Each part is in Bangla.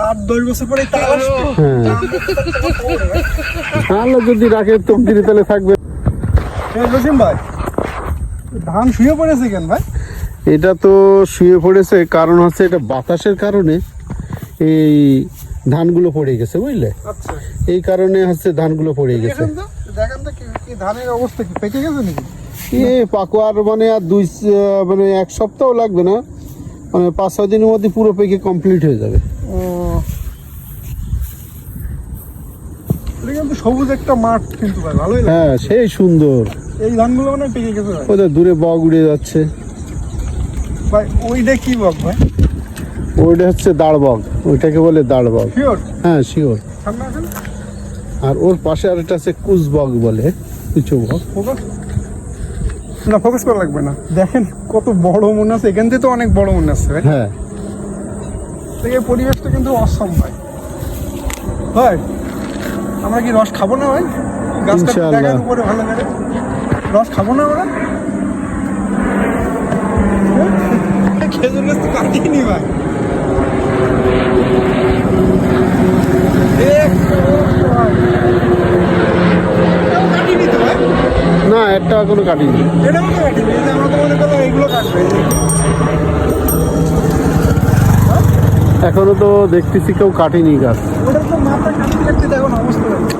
আর দশ বছর পরে হ্যাঁ আল্লাহ যদি রাখে তকদিরে তাহলে থাকবে। এই ভাই ধান শুয়ে পড়েছে কেন ভাই? এটা তো শুয়ে পড়েছে কারণ হচ্ছে এটা বাতাসের কারণে এই ধানগুলো পড়ে গেছে বুঝলে? আচ্ছা। এই কারণে হচ্ছে ধানগুলো পড়ে গেছে। দেখেন তো কি- কি ধানের অবস্থা কি পেকে গেছে নাকি? এ পাকোয়ার মানে আর দুই মানে এক সপ্তাহ লাগবে না মানে পাঁচ ছয় দিনের মধ্যে পুরো পেকে কমপ্লিট হয়ে যাবে। এটা কিন্তু সবুজ একটা মাঠ কিন্তু ভাই ভালোই লাগে হ্যাঁ সেই সুন্দর। এই ধানগুলো মানে পেকে গেছে ভাই। ওদের দূরে বগ উড়ে যাচ্ছে। ভাই ওইটা কি বক ভাই? ওইটা হচ্ছে ওইটাকে বলে শিওর হ্যাঁ শিওর আর ওর পাশে আর আরেকটা আছে কুচ বগ বলে কিছু বগ না ফোকাস করা লাগবে না। দেখেন কত বড় মনে আছে। এখান থেকে তো অনেক বড় মনে আছে হ্যাঁ। এই পরিবেশটা কিন্তু অসম ভাই। ভাই আমরা কি রস খাব না ভাই? গাছটা দেখার উপরে ভালো করে। রস খাব না আমরা? খেজুর গাছ তো নি ভাই। কাটিনি না একটা এখনও কাটিনি। এটাও তো কাটিনি আমরা তো মনে করলাম এগুলো কাটবে। এখনও তো দেখতেছি কেউ কাটেনি গাছ। ওটার তো মাথা কাটতে কাটতে দেখুন অবস্থা দেখুন।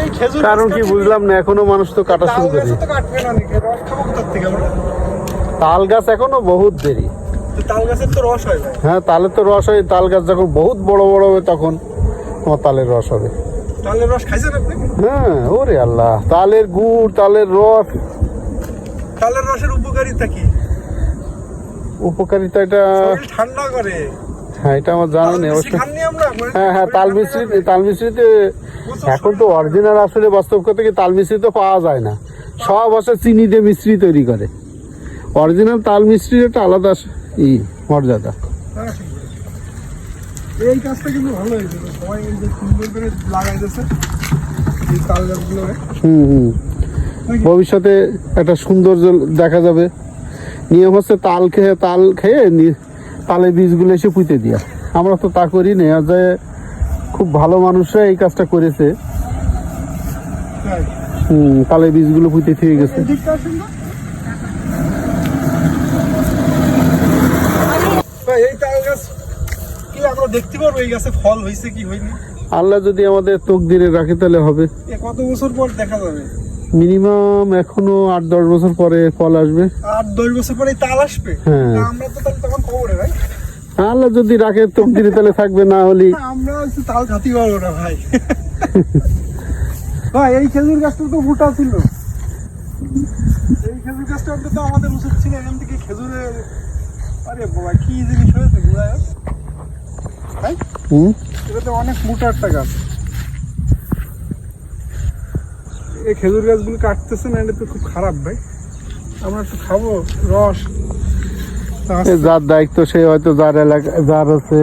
এই খেজুর কারণ কি বুঝলাম না এখনও মানুষ তো কাটা শুরু করে? তাল গাছ এখনও বহুত দেরি তাল গাছের তো রস হয় হ্যাঁ তালের তো রস হয় তাল গাছ যখন বহুত বড় বড় হবে তখন তোমার তালের রস হবে তালের রস খাইছেন আপনি? হ্যাঁ ওরে আল্লাহ তালের গুড় তালের রস তালের রসের উপকারিতা কি? উপকারিতা এটা ঠান্ডা করে। হ্যাঁ এটা আমার জানা নেই বেশি অবশ্য খাননি আমরা? হ্যাঁ হ্যাঁ তাল মিশ্রিত তাল মিশ্রিতে এখন তো অরিজিনাল আসলে বাস্তব কথা কি তাল মিশ্রি তো পাওয়া যায় না। সব আসে চিনি দিয়ে মিশ্রি তৈরি করে। অরিজিনাল তাল মিশ্রির একটা আলাদা ই মর্যাদা। ঠিক বলেছেন। এই কাজটা কিন্তু ভালো হয়েছে। সবাই এই যে সুন্দর করে লাগাইতেছে এই তাল গাছগুলো হুম হুম। ভবিষ্যতে একটা সৌন্দর্য দেখা যাবে। নিয়ম হচ্ছে তাল খেয়ে তাল খেয়ে তালের বীজগুলো এসে পুঁতে দিয়া। আমরা তো তা করি না। যে খুব ভালো মানুষরা এই কাজটা করেছে। হুম তালের বীজগুলো পুঁতে থেকে গেছে। এই তাল কি আমরা দেখতে পারব? এই গাছে ফল হয়েছে কি হয়নি? আল্লাহ যদি আমাদের তকদিরে রাখে তাহলে হবে। কত বছর পর দেখা যাবে? মিনিমাম এখনও আট দশ বছর পরে ফল আসবে। আর দশ বছর পরে তাল আসবে? হ্যাঁ। আমরা তো তখন খবরে ভাই। আল্লাহ যদি রাখে তকদিরে তাহলে থাকবে না হলে। আমরা হচ্ছে তাল খাতি পারব না ভাই। ভাই এই খেজুর গাছটা তো মোটা ছিল। এই খেজুর গাছটা অন্তত আমাদের উচিত ছিল এখান থেকে খেজুরের আরে বাবা কি জিনিস হয়েছে গুড়ায় ভাই হুম? এটা তো অনেক মোটা একটা গাছ। এই খেজুর গাছগুলো কাটতেছে না এটা তো খুব খারাপ ভাই। আমরা একটু খাব রস। যার দায়িত্ব সে হয়তো যার এলাকা যার আছে